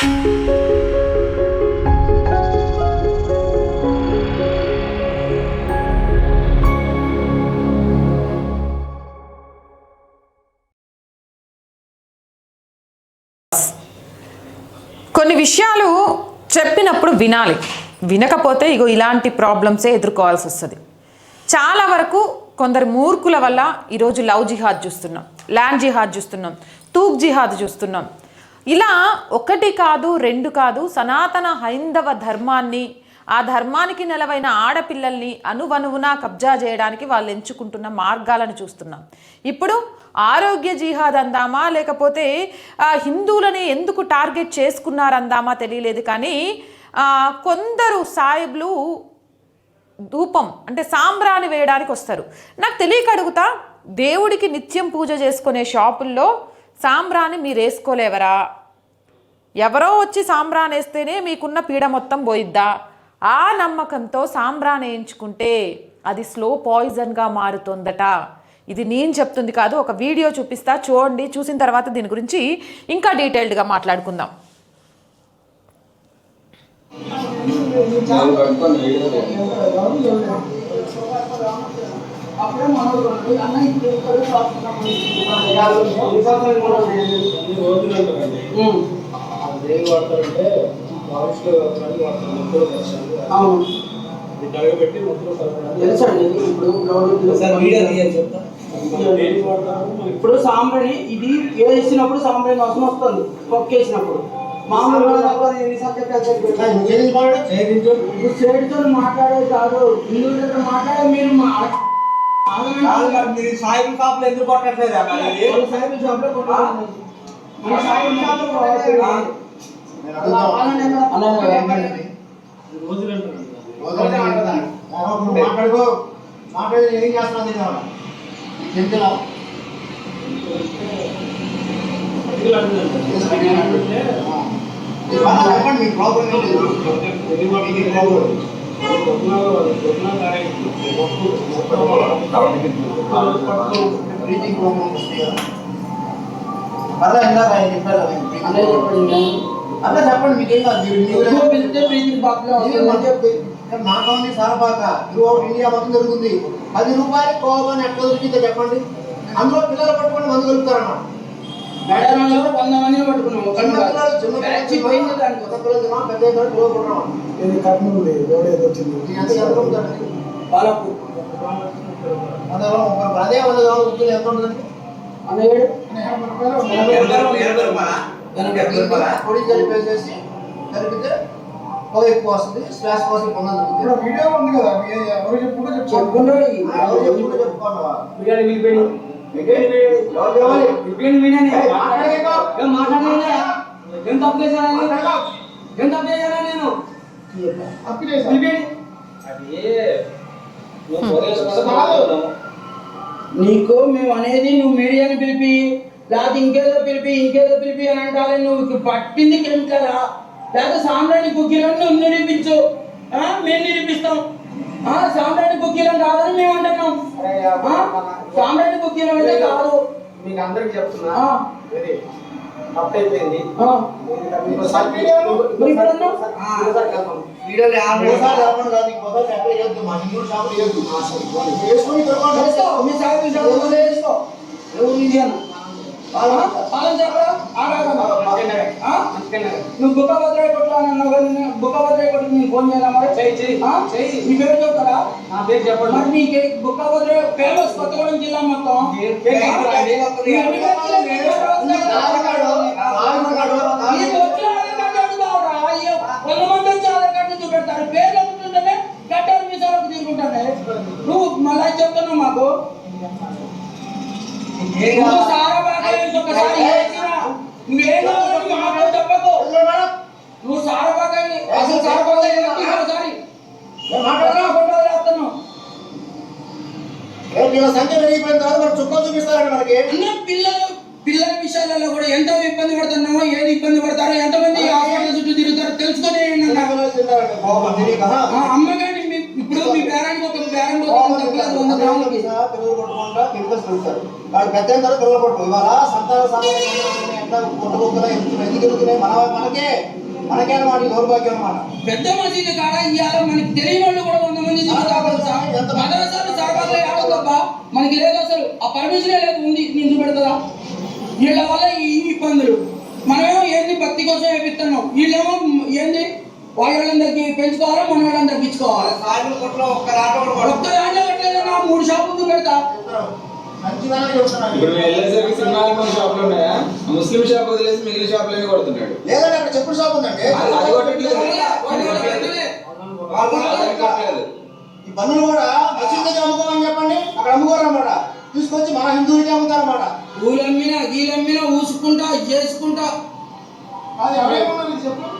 కొన్ని విషయాలు చెప్పినప్పుడు వినాలి. వినకపోతే ఇగో ఇలాంటి ప్రాబ్లమ్సే ఎదుర్కోవాల్సి వస్తుంది. చాలా వరకు కొందరు మూర్ఖుల వల్ల ఈరోజు లవ్ జిహాద్ చూస్తున్నాం ల్యాండ్ జిహాద్ చూస్తున్నాం తూక్ జిహాద్ చూస్తున్నాం ఇలా ఒకటి కాదు రెండు కాదు సనాతన హైందవ ధర్మాన్ని ఆ ధర్మానికి నెలవైన ఆడపిల్లల్ని అనువనువునా కబ్జా చేయడానికి వాళ్ళు ఎంచుకుంటున్న మార్గాలను చూస్తున్నాం. ఇప్పుడు ఆరోగ్య జిహాద్ అందామా? లేకపోతే హిందువులని ఎందుకు టార్గెట్ చేసుకున్నారందామా తెలియలేదు కానీ కొందరు సాయిబ్లు ధూపం అంటే సాంబ్రాన్ని వేయడానికి వస్తారు. నాకు తెలియక అడుగుతా దేవుడికి నిత్యం పూజ చేసుకునే షాపుల్లో సాంబ్రాన్ని మీరు వేసుకోలేవరా? ఎవరో వచ్చి సాంబ్రాన్ వేస్తేనే మీకున్న పీడ మొత్తం పోయిద్దా? ఆ నమ్మకంతో సాంబ్రాన్ వేయించుకుంటే అది స్లో పాయిజన్గా మారుతుందట. ఇది నేను చెప్తుంది కాదు ఒక వీడియో చూపిస్తా చూడండి చూసిన తర్వాత దీని గురించి ఇంకా డీటెయిల్డ్గా మాట్లాడుకుందాం. నేను కట్టుకొని వీడియో తీయాలి. ఏం వాడతారంటే ఫారెస్ట్ వాడతారు మొత్తం దర్శనం అవును. ఇది కడగబెట్టి మొత్తం సరిపడా తెలుసండి ఇప్పుడు వీడియో తీయాలి చెప్తా. ఇప్పుడు సాంబ్రాణి ఇది వేసినప్పుడు సాంబ్రాణి వాసన వస్తుంది పొక్కేసినప్పుడు మామూలుగా మాట్లాడే కాదు. హిందువులతో మాట్లాడే మీరు మా- మీరు సాయిబుల్ షాపులు ఎందుకు కొట్టట్లేదు వాళ్ళ సాయిబు షాప్లో కొట్టుకోండి. మన సాయిబు షాప్లో కొట్టుకోండి. వాళ్ళని ఎక్కడ- రోజులు అంటారు. కదా. మాట్లాడుకో. మాట్లాడి ఏం చేస్తున్నది. చెప్పండి మీ ప్రాబ్లం ఏం లేదు. ఎన్ని వాడతారు? ఇది ప్రాబ్లం కొట్టినా అలా ఇందాక ఆయన చెప్పారు అదే చెప్పండి నేను. అలా చెప్పండి మీకేం కాదు మీరు పిలిస్తే బ్రీతింగ్ సారపాక త్రూ ఇండియా మొత్తం జరుగుతుంది పది రూపాయలు కోవని ఎట్లా దొరికిందో చెప్పండి అందులో పిల్లలు పట్టుకొని మందు కలుపుతారన్నమాట మేడారంలో వంద మందిని పట్టుకున్నాం ఒక బ్యాచ్ పోయింది దానికి. ఇది కర్నూలు వచ్చింది. వంద గ్రాములు, ముప్పై రూపాయలు. అదే వంద గ్రాములు ఉప్పులు ఎంత ఉంటుందండి అనేడు పొడి కలిపేసేసి కలిపితే పొగ ఎక్కువ వస్తుంది శ్వాస కోసం పొంద దొరుకుతుంది వీడియో ఉంది కదా ఎవరు చెప్పుకుంటే చెప్పుకుంటే చెప్పుకోండి. ఎవరు కావాలి? బిర్యానీ ఏం తప్పు నేను? తప్పు నీకు మేము అనేది నువ్వు మీడియాని పిలిపి లేకపోతే ఇంకేదో పిలిపి ఇంకేదో పిలిపి అని అంటావే నువ్వు పట్టింది కెమికలా లేకపోతే సాంబ్రాణి కుక్కీలను నువ్వు నిరూపించు మేము నిరూపిస్తాం ఆ, సాంబ్రాణి కుక్కీలను కాదని మేము అంటున్నాం? సాంబ్రాణి కుక్కీలు అంటే కాదు మీకు అందరికి చెప్తున్నా. ఆ. ఇది నువ్వు బుక్క భద్రాయ కొట్లా బుక్క భద్రాయ కొట్టుకు నేను ఫోన్ చేయాలా మరి? చెయ్యి, చెయ్యి, నీ పేరు చెప్తారా నా పేరు చెప్పండి మరి నీకు బుక్క భద్రాయ ఫేమస్ కొత్తగూడెం జిల్లా మొత్తం వంద మంది వచ్చి ఆధార్ కార్డు చూపెడతారు తీసుకుంటానే నువ్వు మళ్ళీ చెప్తున్నావు మాకు నువ్వు అసలు ఒకసారి. సంఖ్య పెరిగిపోయిన తర్వాత మరి చుక్కలు చూపిస్తారండి మనకి. అన్న పిల్లలు పిల్లల విషయాలలో కూడా ఎంత ఇబ్బంది పడుతున్నామో ఏది ఇబ్బంది పడతారో ఎంతమంది హాస్పిటల్ చుట్టూ తిరుగుతారో తెలుసుకొని చిన్న పిల్లలు తిన్నారండి. కోపం తెలియక. అమ్మ కానీ మీ- ఇప్పుడు మీ పేరానికి ఒక పేరెంట్ ఒక తగ్గలేదు వంద పెడతారు వాళ్ళు పెద్ద తర్వాత పిల్లలు ఇవాళ సంతాన సామర్థ్యం ఎంత పుట్టగొక్కలా ఎందుకు ఎందుకు ఎదుగుతున్నాయి మన మనకే మనకే అన్నమాట ఈ దౌర్భాగ్యం అన్నమాట. పెద్ద మసీదు కాడ ఇవాళ మనకి తెలియని వాళ్ళు కూడా వంద మంది తిరుగుతారు తెలుసా? మదరసాలు సర్వాలు ఆడొద్దబ్బా మనకి లేదు అసలు. ఆ పర్మిషన్ లేదు ఉంది నిందు పెడతారా? వీళ్ళ వల్ల ఈ ఇబ్బందులు. మనమేమో ఏంది భక్తి కోసం వేపిస్తున్నాం? వీళ్ళేమో ఏంది? వాళ్ళ వాళ్ళని తగ్గి పెంచుకోవాలా మన వాళ్ళని తగ్గించుకోవాలా ఒక్క దాంట్లో పెట్టలేదన్నా మూడు షాపులు పెడతా? ఇప్పుడు మేము వెళ్ళేసరికి సినిమాలు కొన్ని షాపులు ఉన్నాయా? ఆ ముస్లిం షాప్ వదిలేసి మిగిలిన షాపులన్నీ కొడుతున్నాడు లేదండి అక్కడ చెప్పుల షాప్ ఉందండి. అది కొట్టట్లేదు. ఈ పన్నులు కూడా మసీద్ దగ్గర అమ్ముకోమని చెప్పండి. అక్కడ అమ్ముకోరు అన్నమాట. తీసుకొచ్చి మన హిందువులకి అమ్ముతారన్నమాట. ఊలమ్మినా గీలమ్మినా ఊసుకుంటా చేసుకుంటా. అది ఎవరేమన్నా చెప్పు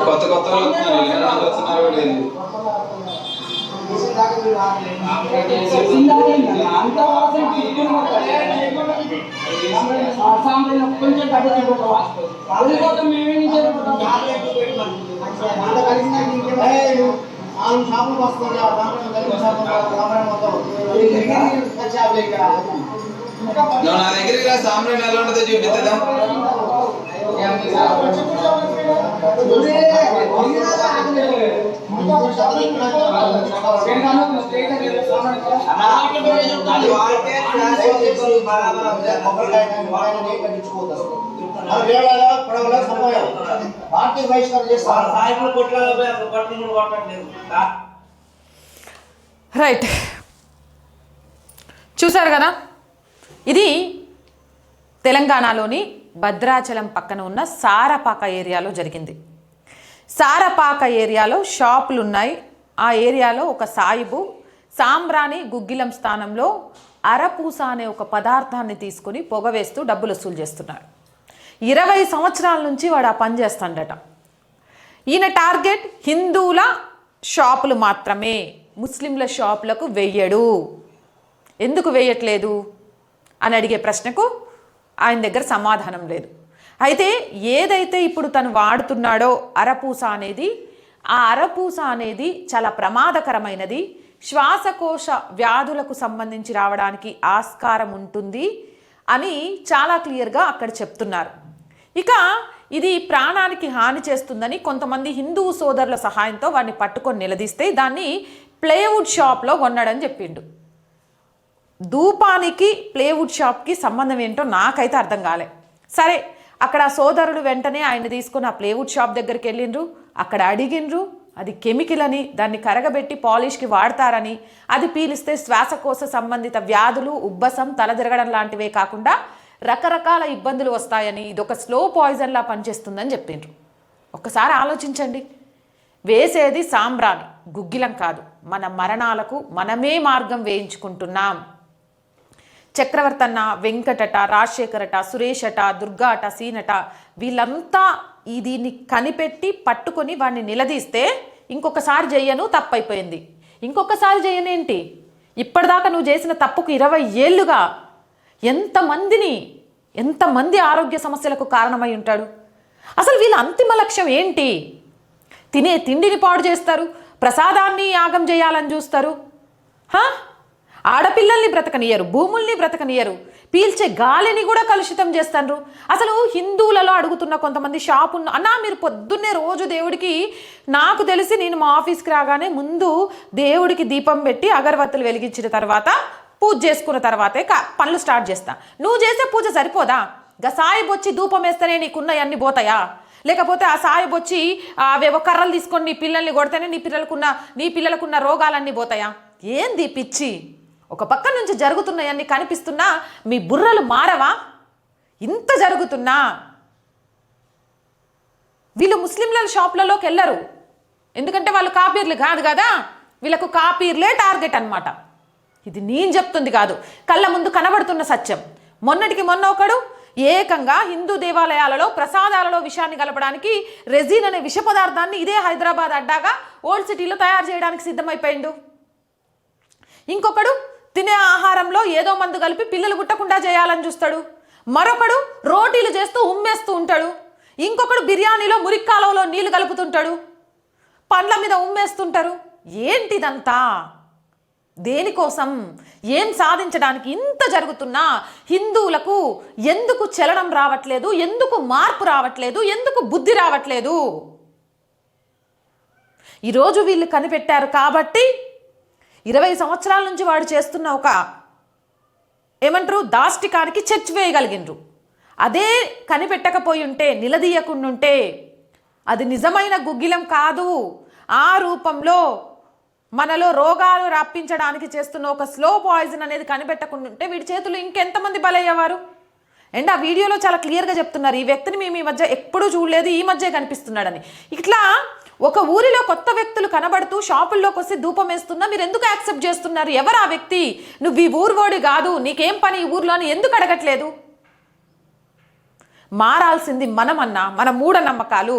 కొత్త కొత్త కొంచెం కట్ట తిప్పుకోవా. వెళ్ళిపోతాం మేమేం చేయకపోతాం. నాలుగు షాపులు వస్తుంది ఆ రామాయణం కలిపి షాపులు రామాయణం మొత్తం ఇక్కడ నువ్వు నా దగ్గరికి రా సాంబ్రాణి ఎలా ఉంటుందో చూపిస్తుందా రైట్. చూశారు కదా? ఇది తెలంగాణలోని భద్రాచలం పక్కన ఉన్న సారపాక ఏరియాలో జరిగింది. సారపాక ఏరియాలో షాపులు ఉన్నాయి ఆ ఏరియాలో ఒక సాయిబు సాంబ్రాణి గుగ్గిలం స్థానంలో అరపూస అనే ఒక పదార్థాన్ని తీసుకొని పొగ వేస్తూ డబ్బులు వసూలు చేస్తున్నాడు. ఇరవై సంవత్సరాల నుంచి వాడు ఆ పని చేస్తాడట. ఈయన టార్గెట్ హిందువుల షాపులు మాత్రమే. ముస్లింల షాపులకు వెయ్యడు. ఎందుకు వేయట్లేదు అని అడిగే ప్రశ్నకు ఆయన దగ్గర సమాధానం లేదు. అయితే ఏదైతే ఇప్పుడు తను వాడుతున్నాడో అరపూస అనేది ఆ అరపూస అనేది చాలా ప్రమాదకరమైనది. శ్వాసకోశ వ్యాధులకు సంబంధించి రావడానికి ఆస్కారం ఉంటుంది అని చాలా క్లియర్గా అక్కడ చెప్తున్నారు. ఇక ఇది ప్రాణానికి హాని చేస్తుందని కొంతమంది హిందూ సోదరుల సహాయంతో వాడిని పట్టుకొని నిలదీస్తే దాన్ని ప్లేవుడ్ షాప్లో కొన్నాడని చెప్పిండు. ధూపానికి ప్లేవుడ్ షాప్కి సంబంధం ఏంటో నాకైతే అర్థం కాలే. సరే అక్కడ సోదరుడు వెంటనే ఆయన తీసుకుని ఆ ప్లేవుడ్ షాప్ దగ్గరికి వెళ్ళిండ్రు. అక్కడ అడిగిండ్రు అది కెమికల్ అని దాన్ని కరగబెట్టి పాలిష్కి వాడతారని అది పీలిస్తే శ్వాసకోశ సంబంధిత వ్యాధులు ఉబ్బసం తలదిరగడం లాంటివే కాకుండా రకరకాల ఇబ్బందులు వస్తాయని ఇదొక స్లో పాయిజన్లా పనిచేస్తుందని చెప్పిండ్రు. ఒక్కసారి ఆలోచించండి. వేసేది సాంబ్రాణి గుగ్గిలం కాదు. మన మరణాలకు మనమే మార్గం వేయించుకుంటున్నాం. చక్రవర్తన్న వెంకటట రాజశేఖరట సురేష్ అట దుర్గా అట సీనట వీళ్ళంతా ఈ దీన్ని కనిపెట్టి పట్టుకొని వాడిని నిలదీస్తే ఇంకొకసారి చెయ్యను తప్పైపోయింది. ఇంకొకసారి చెయ్యనేంటి ఇప్పటిదాకా నువ్వు చేసిన తప్పుకు ఇరవై ఏళ్ళుగా ఎంతమందిని ఎంతమంది ఆరోగ్య సమస్యలకు కారణమై ఉంటాడు? అసలు వీళ్ళ అంతిమ లక్ష్యం ఏంటి? తినే తిండిని పాడు చేస్తారు ప్రసాదాన్ని యాగం చేయాలని చూస్తారు. హా? ఆడపిల్లల్ని బ్రతకనియరు భూముల్ని బ్రతకనియరు పీల్చే గాలిని కూడా కలుషితం చేస్తారు అసలు హిందువులలో అడుగుతున్న కొంతమంది షాపు ఉన్న అన్నా మీరు పొద్దున్నే రోజు దేవుడికి నాకు తెలిసి నేను మా ఆఫీస్కి రాగానే ముందు దేవుడికి దీపం పెట్టి అగరబత్తులు వెలిగించిన తర్వాత పూజ చేసుకున్న తర్వాతే పనులు స్టార్ట్ చేస్తా. నువ్వు చేసే పూజ సరిపోదా? గసాయి బొచ్చి ధూపం వేస్తేనే నీకున్నవన్నీ పోతాయా? లేకపోతే ఆ సాయిబు వచ్చి అవేవో కర్రలు తీసుకొని నీ పిల్లల్ని కొడితేనే నీ పిల్లలకున్న నీ పిల్లలకున్న రోగాలన్నీ పోతాయా? ఏంది పిచ్చి? ఒక పక్క నుంచి జరుగుతున్నాయన్నీ కనిపిస్తున్నా మీ బుర్రలు మారవా? ఇంత జరుగుతున్నా? వీళ్ళు ముస్లింల షాపులలోకి వెళ్ళరు. ఎందుకంటే వాళ్ళు కాపీర్లు కాదు కదా? వీళ్ళకు కాపీర్లే టార్గెట్ అన్నమాట. ఇది నేను చెప్తుంది కాదు. కళ్ళ ముందు కనబడుతున్న సత్యం. మొన్నటికి మొన్న ఒకడు ఏకంగా హిందూ దేవాలయాలలో ప్రసాదాలలో విషాన్ని కలపడానికి రెజిన్ అనే విష పదార్థాన్ని ఇదే హైదరాబాద్ అడ్డాగా ఓల్డ్ సిటీలో తయారు చేయడానికి సిద్ధమైపోయిండు. ఇంకొకడు తినే ఆహారంలో ఏదో మందు కలిపి పిల్లలు గుట్టకుండా చేయాలని చూస్తాడు. మరొకడు రోటీలు చేస్తూ ఉమ్మేస్తూ ఉంటాడు. ఇంకొకడు బిర్యానీలో మురిక్కాలంలో నీళ్ళు కలుపుతుంటాడు. పండ్ల మీద ఉమ్మేస్తుంటారు. ఏంటిదంతా? దేనికోసం? ఏం సాధించడానికి ఇంత జరుగుతున్నా? హిందువులకు ఎందుకు చలనం రావట్లేదు? ఎందుకు మార్పు రావట్లేదు? ఎందుకు బుద్ధి రావట్లేదు? ఈరోజు వీళ్ళు కనిపెట్టారు కాబట్టి ఇరవై సంవత్సరాల నుంచి వాడు చేస్తున్న ఒక ఏమంటారు దాష్టికానికి చర్చ్ వేయగలిగినరు అదే కనిపెట్టకపోయి ఉంటే నిలదీయకుండా ఉంటే అది నిజమైన గుగ్గిలం కాదు. ఆ రూపంలో మనలో రోగాలు రప్పించడానికి చేస్తున్న ఒక స్లో పాయిజన్ అనేది కనిపెట్టకుండా ఉంటే వీడి చేతులు ఇంకెంతమంది బలయ్యేవారు? అండ్ ఆ వీడియోలో చాలా క్లియర్గా చెప్తున్నారు ఈ వ్యక్తిని మేము ఈ మధ్య ఎప్పుడూ చూడలేదు ఈ మధ్య కనిపిస్తున్నాడని. ఇట్లా ఒక ఊరిలో కొత్త వ్యక్తులు కనబడుతూ షాపుల్లోకి వస్తే ధూపం వేస్తున్నా మీరు ఎందుకు యాక్సెప్ట్ చేస్తున్నారు? ఎవరు ఆ వ్యక్తి? నువ్వు ఈ ఊరువోడి కాదు నీకేం పని ఈ ఊర్లో అని ఎందుకు అడగట్లేదు? మారాల్సింది మనమన్నా మన మూఢనమ్మకాలు.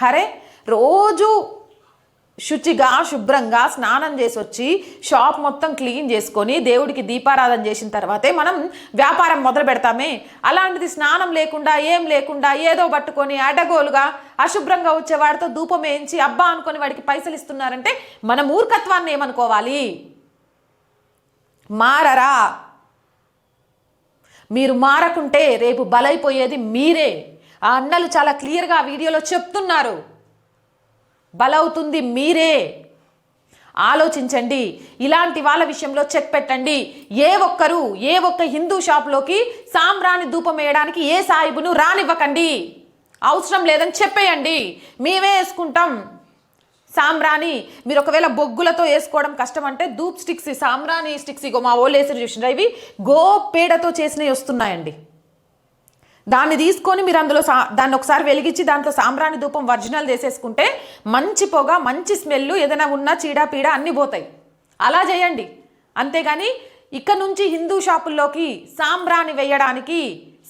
హరే రోజు శుచిగా శుభ్రంగా స్నానం చేసి వచ్చి షాప్ మొత్తం క్లీన్ చేసుకొని దేవుడికి దీపారాధన చేసిన తర్వాతే మనం వ్యాపారం మొదలు పెడతామే. అలాంటిది స్నానం లేకుండా ఏం లేకుండా ఏదో పట్టుకొని అడగోలుగా అశుభ్రంగా వచ్చే వాడితో ధూపం వేయించి అబ్బా అనుకొని వాడికి పైసలు ఇస్తున్నారంటే మన మూర్ఖత్వాన్ని ఏమనుకోవాలి? మారరా. మీరు మారకుంటే రేపు బలైపోయేది మీరే. ఆ అన్నలు చాలా క్లియర్గా ఆ వీడియోలో చెప్తున్నారు. బలవుతుంది మీరే. ఆలోచించండి. ఇలాంటి వాళ్ళ విషయంలో చెక్ పెట్టండి. ఏ ఒక్కరు ఏ ఒక్క హిందూ షాప్లోకి సాంబ్రాణి ధూపం వేయడానికి ఏ సాయిబును రానివ్వకండి. అవసరం లేదని చెప్పేయండి. మేమే వేసుకుంటాం. సాంబ్రాణి మీరు ఒకవేళ బొగ్గులతో వేసుకోవడం కష్టం అంటే ధూప్ స్టిక్స్ ఈ సాంబ్రాణి స్టిక్స్ ఇగో మా ఓళ్ళు వేసి చూసినారు ఇవి? గోపేడతో చేసినవి వస్తున్నాయండి. దాన్ని తీసుకొని మీరు అందులో సా దాన్ని ఒకసారి వెలిగించి దాంట్లో సాంబ్రాణి ధూపం ఒరిజినల్ వేసేసుకుంటే మంచి పొగ మంచి స్మెల్ ఏదైనా ఉన్నా చీడ పీడ అన్నీ పోతాయి. అలా చేయండి. అంతేగాని ఇక్కడ నుంచి హిందూ షాపుల్లోకి సాంబ్రాణి వేయడానికి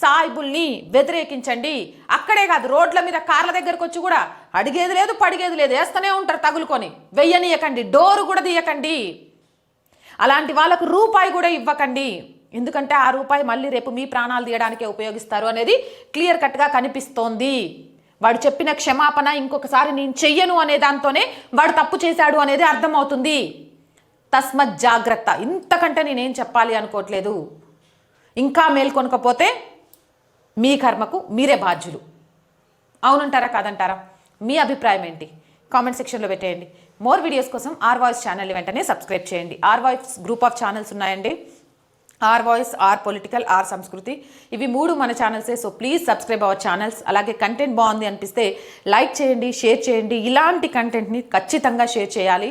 సాయిబుల్ని వ్యతిరేకించండి. అక్కడే కాదు రోడ్ల మీద కార్ల దగ్గరకు వచ్చి కూడా అడిగేది లేదు పడిగేది లేదు వేస్తూనే ఉంటారు తగులుకొని. వెయ్యనీయకండి డోరు కూడా తీయకండి. అలాంటి వాళ్ళకు రూపాయి కూడా ఇవ్వకండి. ఎందుకంటే ఆ రూపాయి మళ్ళీ రేపు మీ ప్రాణాలు తీయడానికే ఉపయోగిస్తారు అనేది క్లియర్ కట్గా కనిపిస్తోంది. వాడు చెప్పిన క్షమాపణ ఇంకొకసారి నేను చెయ్యను అనే దాంతోనే వాడు తప్పు చేశాడు అనేది అర్థమవుతుంది. తస్మత్ జాగ్రత్త. ఇంతకంటే నేనేం చెప్పాలి అనుకోవట్లేదు. ఇంకా మేల్కొనకపోతే మీ కర్మకు మీరే బాధ్యులు. అవునంటారా కాదంటారా? మీ అభిప్రాయం ఏంటి? కామెంట్ సెక్షన్లో పెట్టేయండి. మోర్ వీడియోస్ కోసం ఆర్ వాయిస్ ఛానల్ వెంటనే సబ్స్క్రైబ్ చేయండి. R voice group of channels ఉన్నాయండి. R voice R political R Sanskriti ఇవి మూడు మన ఛానల్సే so please subscribe our channels అలాగే కంటెంట్ బాగుంది అనిపిస్తే లైక్ చేయండి షేర్ చేయండి. ఇలాంటి కంటెంట్ని ఖచ్చితంగా షేర్ చేయాలి.